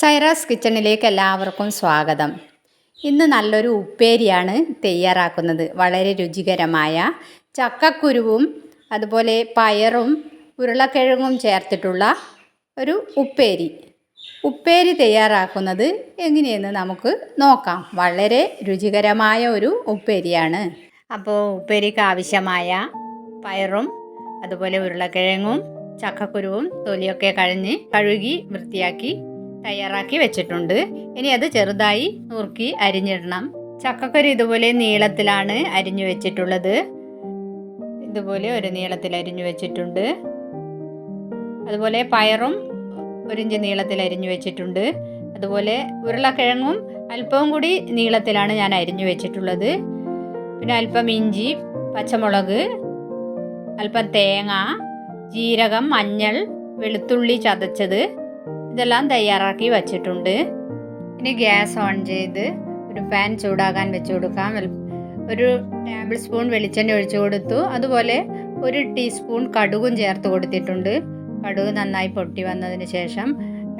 സൈറാസ് കിച്ചണിലേക്ക് എല്ലാവർക്കും സ്വാഗതം. ഇന്ന് നല്ലൊരു ഉപ്പേരിയാണ് തയ്യാറാക്കുന്നത്. വളരെ രുചികരമായ ചക്കക്കുരുവും അതുപോലെ പയറും ഉരുളക്കിഴങ്ങും ചേർത്തിട്ടുള്ള ഒരു ഉപ്പേരി. ഉപ്പേരി തയ്യാറാക്കുന്നത് എങ്ങനെയെന്ന് നമുക്ക് നോക്കാം. വളരെ രുചികരമായ ഒരു ഉപ്പേരിയാണ്. അപ്പോൾ ഉപ്പേരിക്ക് ആവശ്യമായ പയറും അതുപോലെ ഉരുളക്കിഴങ്ങും ചക്കക്കുരുവും തൊലിയൊക്കെ കഴിഞ്ഞ് കഴുകി വൃത്തിയാക്കി തയ്യാറാക്കി വെച്ചിട്ടുണ്ട്. ഇനി അത് ചെറുതായി നുറുക്കി അരിഞ്ഞിടണം. ചക്കക്കുരു ഇതുപോലെ നീളത്തിലാണ് അരിഞ്ഞു വെച്ചിട്ടുള്ളത്. ഇതുപോലെ ഒരു നീളത്തിൽ അരിഞ്ഞു വെച്ചിട്ടുണ്ട്. അതുപോലെ പയറും ഒരിഞ്ച് നീളത്തിൽ അരിഞ്ഞു വെച്ചിട്ടുണ്ട്. അതുപോലെ ഉരുളക്കിഴങ്ങും അല്പവും കൂടി നീളത്തിലാണ് ഞാൻ അരിഞ്ഞു വെച്ചിട്ടുള്ളത്. പിന്നെ അല്പം ഇഞ്ചി പച്ചമുളക് അല്പം തേങ്ങ ജീരകം മഞ്ഞൾ വെളുത്തുള്ളി ചതച്ചത്. ഇതെല്ലാം തയ്യാറാക്കി വച്ചിട്ടുണ്ട്. ഇനി ഗ്യാസ് ഓൺ ചെയ്ത് ഒരു പാൻ ചൂടാകാൻ വെച്ച് കൊടുക്കാം. ഒരു ടേബിൾ സ്പൂൺ വെളിച്ചെണ്ണ ഒഴിച്ചു കൊടുത്തു. അതുപോലെ ഒരു ടീസ്പൂൺ കടുകും ചേർത്ത് കൊടുത്തിട്ടുണ്ട്. കടുക് നന്നായി പൊട്ടി വന്നതിന് ശേഷം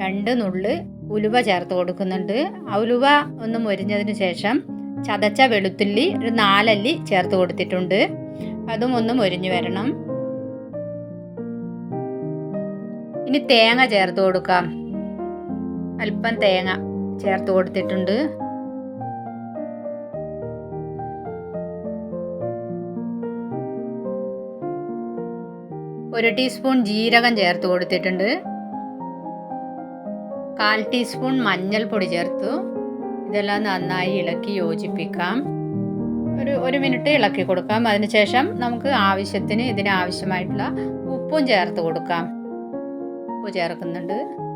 രണ്ട് നുള്ള് ഉലുവ ചേർത്ത് കൊടുക്കുന്നുണ്ട്. ഉലുവ ഒന്ന് മൊരിഞ്ഞതിന് ശേഷം ചതച്ച വെളുത്തുള്ളി ഒരു നാലല്ലി ചേർത്ത് കൊടുത്തിട്ടുണ്ട്. അതും ഒന്ന് മൊരിഞ്ഞു വരണം. ഇനി തേങ്ങ ചേർത്ത് കൊടുക്കാം. അല്പം തേങ്ങ ചേർത്ത് കൊടുത്തിട്ടുണ്ട്. ഒരു ടീസ്പൂൺ ജീരകം ചേർത്ത് കൊടുത്തിട്ടുണ്ട്. കാൽ ടീസ്പൂൺ മഞ്ഞൾപ്പൊടി ചേർത്തു. ഇതെല്ലാം നന്നായി ഇളക്കി യോജിപ്പിക്കാം. ഒരു ഒരു മിനിറ്റ് ഇളക്കി കൊടുക്കാം. അതിനുശേഷം നമുക്ക് ആവശ്യത്തിന് ഇതിന് ആവശ്യമായിട്ടുള്ള ഉപ്പും ചേർത്ത് കൊടുക്കാം. ഉപ്പ് ചേർക്കുന്നുണ്ട്.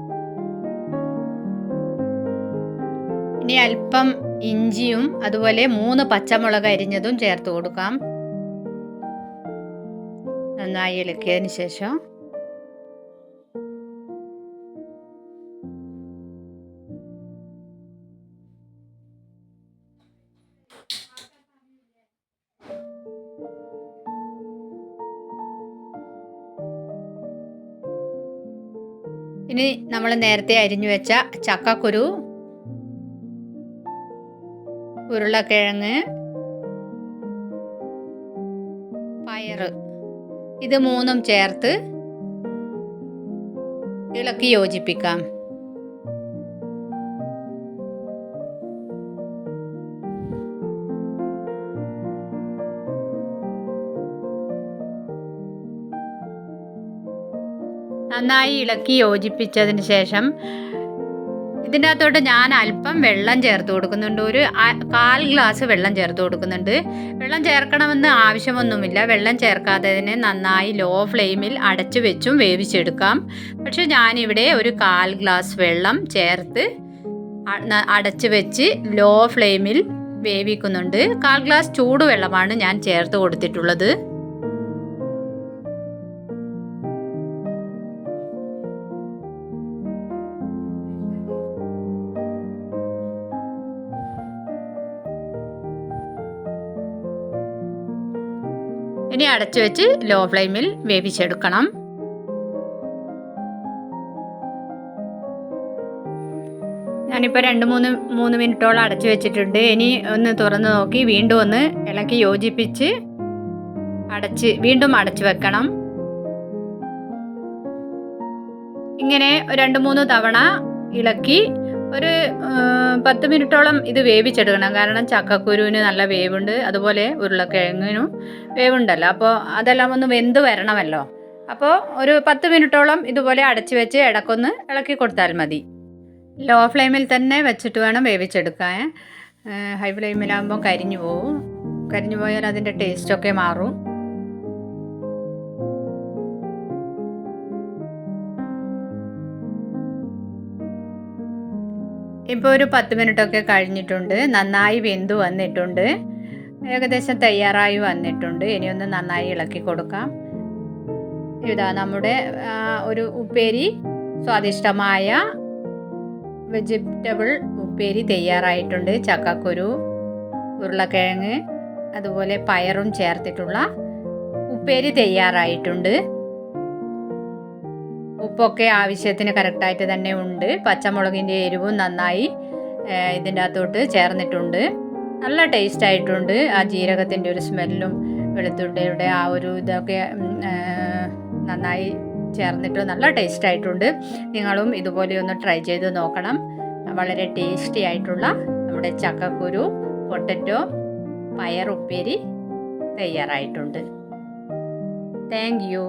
ഇനി അല്പം ഇഞ്ചിയും അതുപോലെ മൂന്ന് പച്ചമുളക് അരിഞ്ഞതും ചേർത്ത് കൊടുക്കാം. നന്നായി ഇളക്കിയതിന് ശേഷം ഇനി നമ്മൾ നേരത്തെ അരിഞ്ഞു വെച്ച ചക്കക്കുരു ഉരുളക്കിഴങ്ങ് പയർ ഇത് മൂന്നും ചേർത്ത് ഇളക്കി യോജിപ്പിക്കാം. നന്നായി ഇളക്കി യോജിപ്പിച്ചതിന് ശേഷം ഇതിന്റെ അകത്തോട്ട് ഞാൻ അല്പം വെള്ളം ചേർത്ത് കൊടുക്കുന്നുണ്ട്. ഒരു കാൽ ഗ്ലാസ് വെള്ളം ചേർത്ത് കൊടുക്കുന്നുണ്ട്. വെള്ളം ചേർക്കണമെന്ന് ആവശ്യമൊന്നുമില്ല. വെള്ളം ചേർക്കാതെ തന്നെ നന്നായി ലോ ഫ്ലെയിമിൽ അടച്ചു വെച്ചും വേവിച്ചെടുക്കാം. പക്ഷെ ഞാനിവിടെ ഒരു കാൽ ഗ്ലാസ് വെള്ളം ചേർത്ത് അടച്ചു വെച്ച് ലോ ഫ്ലെയിമിൽ വേവിക്കുന്നുണ്ട്. കാൽ ഗ്ലാസ് ചൂടുവെള്ളമാണ് ഞാൻ ചേർത്ത് കൊടുത്തിട്ടുള്ളത്. ഇനി അടച്ചു വെച്ച് ലോ ഫ്ലെയിമിൽ വേവിച്ചെടുക്കണം. ഞാനിപ്പോൾ രണ്ട് മൂന്ന് മൂന്ന് മിനിറ്റോളം അടച്ചു വെച്ചിട്ടുണ്ട്. ഇനി ഒന്ന് തുറന്ന് നോക്കി വീണ്ടും ഒന്ന് ഇളക്കി യോജിപ്പിച്ച് അടച്ച് വീണ്ടും അടച്ചു വെക്കണം. ഇങ്ങനെ രണ്ട് മൂന്ന് തവണ ഇളക്കി ഒരു പത്ത് മിനിറ്റോളം ഇത് വേവിച്ചെടുക്കണം. കാരണം ചക്കക്കുരുവിന് നല്ല വേവുണ്ട്. അതുപോലെ ഉരുളക്കിഴങ്ങിനും വേവുണ്ടല്ലോ. അപ്പോൾ അതെല്ലാം ഒന്ന് വെന്ത് വരണമല്ലോ. അപ്പോൾ ഒരു പത്ത് മിനിറ്റോളം ഇതുപോലെ അടച്ചു വെച്ച് ഇടക്കൊന്ന് ഇളക്കി കൊടുത്താൽ മതി. ലോ ഫ്ലെയിമിൽ തന്നെ വെച്ചിട്ട് വേണം വേവിച്ചെടുക്കാൻ. ഹൈ ഫ്ലെയിമിലാകുമ്പോൾ കരിഞ്ഞു പോവും. കരിഞ്ഞു പോയാൽ അതിന്റെ ടേസ്റ്റൊക്കെ മാറും. ഇപ്പോൾ ഒരു പത്ത് മിനിറ്റൊക്കെ കഴിഞ്ഞിട്ടുണ്ട്. നന്നായി വെന്തു വന്നിട്ടുണ്ട്. ഏകദേശം തയ്യാറായി വന്നിട്ടുണ്ട്. ഇനി ഒന്ന് നന്നായി ഇളക്കി കൊടുക്കാം. ഇതാ നമ്മുടെ ഒരു ഉപ്പേരി സ്വാദിഷ്ടമായ വെജിറ്റബിൾ ഉപ്പേരി തയ്യാറായിട്ടുണ്ട്. ചക്കക്കുരു ഉരുളക്കിഴങ്ങ് അതുപോലെ പയറും ചേർത്തിട്ടുള്ള ഉപ്പേരി തയ്യാറായിട്ടുണ്ട്. ഉപ്പൊക്കെ ആവശ്യത്തിന് കറക്റ്റായിട്ട് തന്നെ ഉണ്ട്. പച്ചമുളകിന്റെ എരിവും നന്നായി ഇതിന്റെ അകത്തോട്ട് ചേർന്നിട്ടുണ്ട്. നല്ല ടേസ്റ്റ് ആയിട്ടുണ്ട് ആ ജീരകത്തിന്റെ ഒരു സ്മെല്ലും വെളുത്തുള്ളിയുടെ ആ ഒരു ഇതൊക്കെ നന്നായി ചേർന്നിട്ട് നല്ല ടേസ്റ്റ് ആയിട്ടുണ്ട് നിങ്ങളും ഇതുപോലെ ഒന്ന് ട്രൈ ചെയ്ത് നോക്കണം. വളരെ ടേസ്റ്റി ആയിട്ടുള്ള നമ്മുടെ ചക്കക്കുരു പൊട്ടറ്റോ പയർ ഉപ്പേരി തയ്യാറായിട്ടുണ്ട്. Thank you.